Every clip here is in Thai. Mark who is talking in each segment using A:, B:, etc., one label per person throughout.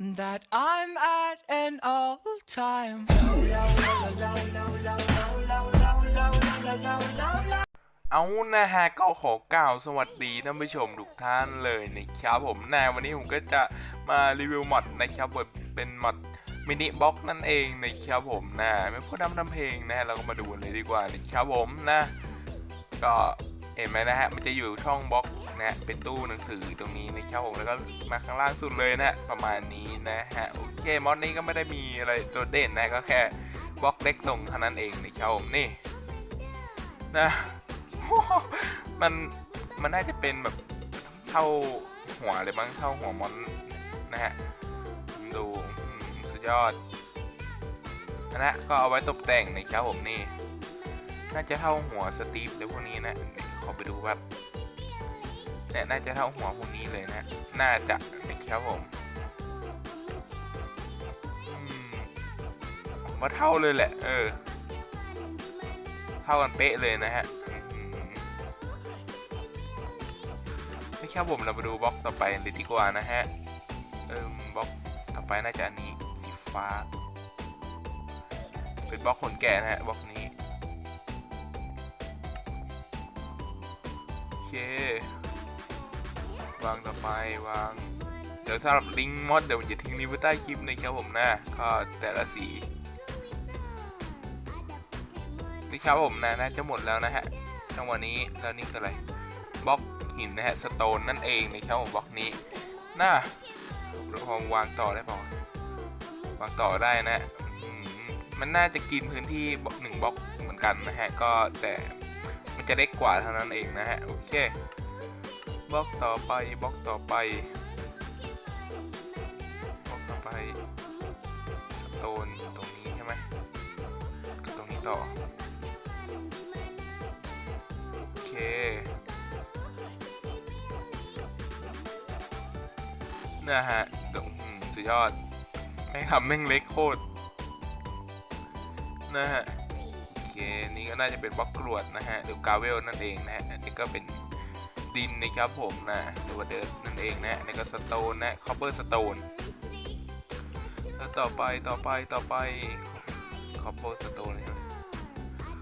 A: that I'm at an all time.
B: เอานะฮะก็ขอกล่าวสวัสดีท่านผู้ชมทุกท่านเลยนะครับผมนะวันนี้ผมก็จะมารีวิวมอดนะครับเป็นมอดมินิบ็อกนั่นเองนะครับผมนะไม่พูดดำทำเพลงนะฮะเราก็มาดูเลยดีกว่านะครับผมนะ ก็เห็นไหมนะฮะมันจะอยู่ช่องบล็อก นะเป็นตู้หนังสือตรงนี้ในะครับผมแล้วก็มาข้างล่างสุดเลยนะประมาณนี้นะฮะโอเคมอดนี้ก็ไม่ได้มีอะไรโดดเด่นนะก็แค่บล็อกเล็กลงเท่านั้นเองในะครับผมนี่นะมันมันน่าจะเป็นแบบเท่าหัวเลยมั้งเท่าหัวมอนนะฮะดูสุดยอดนะฮะก็เอาไว้ตกแต่งนะครับผมนี่ น่าจะเท่าหัวสตีฟหรือพวกนี้นะขอไปดูแบบ เนี่ยน่าจะเท่าหัวพวกนี้เลยนะ น่าจะนะครับผมมผมว่าเท่าเลยแหละ เออ เท่ากันเป๊ะเลยนะฮะอื้อหือไม่ครับผมเรามาดูบล็อกต่อไปเลยดีกว่านะฮะ เออบล็อกต่อไปน่าจะอันนี้สีฟ้า เป็นบล็อกขนแก่นะฮะบล็อกนี้ โอเค วางต่อไปวาง เดี๋ยวสำหรับลิงก์มอดเดี๋ยวผมจะทิ้งลิงก์ไว้ใต้คลิปนะครับผมนะก็แต่ละสีนี่ครับผมนะน่าจะหมดแล้วนะฮะจังหวะนี้แล้วนี่คืออะไรบล็อกหินนะฮะสโตนนั่นเองนะครับผมบล็อกนี้น่าเราลองวางต่อได้ป่าววางต่อได้นะมันน่าจะกินพื้นที่หนึ่งบล็อกเหมือนกันนะฮะก็แต่มันจะเล็กกว่าเท่านั้นเองนะฮะโอเค บล็อกต่อไปบล็อกต่อไปบล็อกต่อไปสโตนตรงนี้ใช่ไหมตรงนี้ต่อโอเคนะฮะสุดยอดแม่งทำแม่งเล็กโคตรนะฮะโอเคนี่ก็น่าจะเป็นบล็อกกรวดนะฮะหรือกาเวลนั่นเองนะฮะอันนี้ก็เป็น ดินนะครับผมนะหรือว่าเดิร์ดนั่นเองนะฮะอันนี่ก็สโตนนะคอปเปอร์สโตนแล้วต่อไปต่อไปต่อไปคอปเปอร์สโตน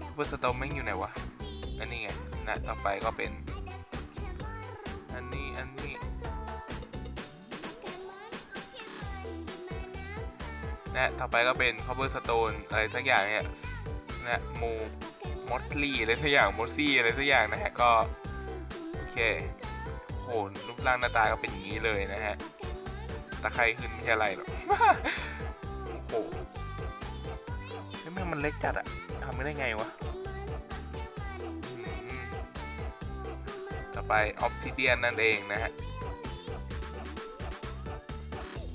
B: คอปเปอร์สโตนแม่งอยู่ไหนวะอันนี้ไงนะต่อไปก็เป็น อันนี้อันนี้นะต่อไปก็เป็นคอปเปอร์สโตนอะไรสักอย่างเนี่ยนะมูมอสลี่อะไรสักอย่างมอสซี่อะไรสักอย่างนะฮะก็ โอเคโหรูปร่างหน้าตาก็เป็นอย่างนี้เลยนะฮะตะไคร้ขึ้นไม่ใช่อะไรหรอกโอ้โหเฮ้แม่งมันเล็กจัดอะทำไม่ได้ไงวะต่อไปออ s ซิเดียนนั่นเองนะฮะ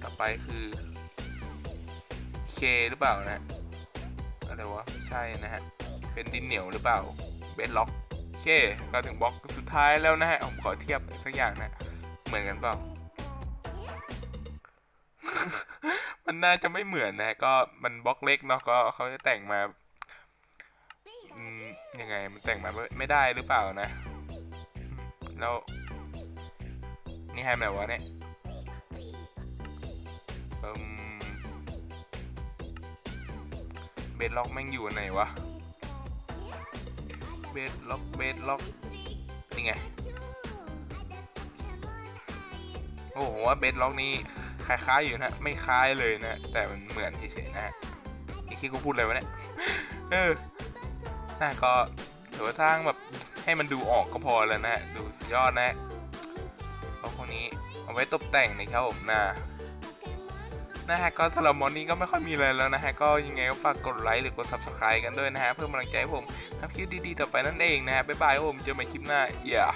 B: ต่อไปคือเคหรือเปล่านะอะไรวะไม่ใช่นะฮะ เป็นดินเหนียวหรือเปล่าเบสล็อก เคเราถึงบล็อกสุดท้ายแล้วนะฮะผมขอเทียบสักอย่างนะ เหมือนกันเปล่า มันน่าจะไม่เหมือนนะก็มันบล็อกเล็กเนาะก็เขาจะแต่งมาอืมยังไงมันแต่งมาไม่ได้หรือเปล่านะ แล้วนี่ให้มาไหนวะเนี่ยเบสล็อกแม่งอยู่ไหนวะ เบสล็อกเบสล็อกนี่ไงโอ้โหว่าเบสล็อกนี่คล้ายๆอยู่นะไม่คล้ายเลยนะแต่มันเหมือนเฉยๆนะฮะอีกที่กูพูดเลยวะเนี่ยเออน่าก็ถือว่าทางแบบให้มันดูออกก็พอแล้วนะดูยอดนะเพราะพวกนี้เอาไว้ตกแต่งนะครับผมนะ นะฮะก็สำหรับมอนนี้ก็ไม่ค่อยมีอะไรแล้วนะฮะก็ยังไงก็ฝากกดไลค์หรือกด subscribe กันด้วยนะฮะเพื่อกำลังใจให้ผมทำคลิปดีๆต่อไปนั่นเองนะฮะบ๊ายบายผมเจอกันใหม่คลิปหน้า yeah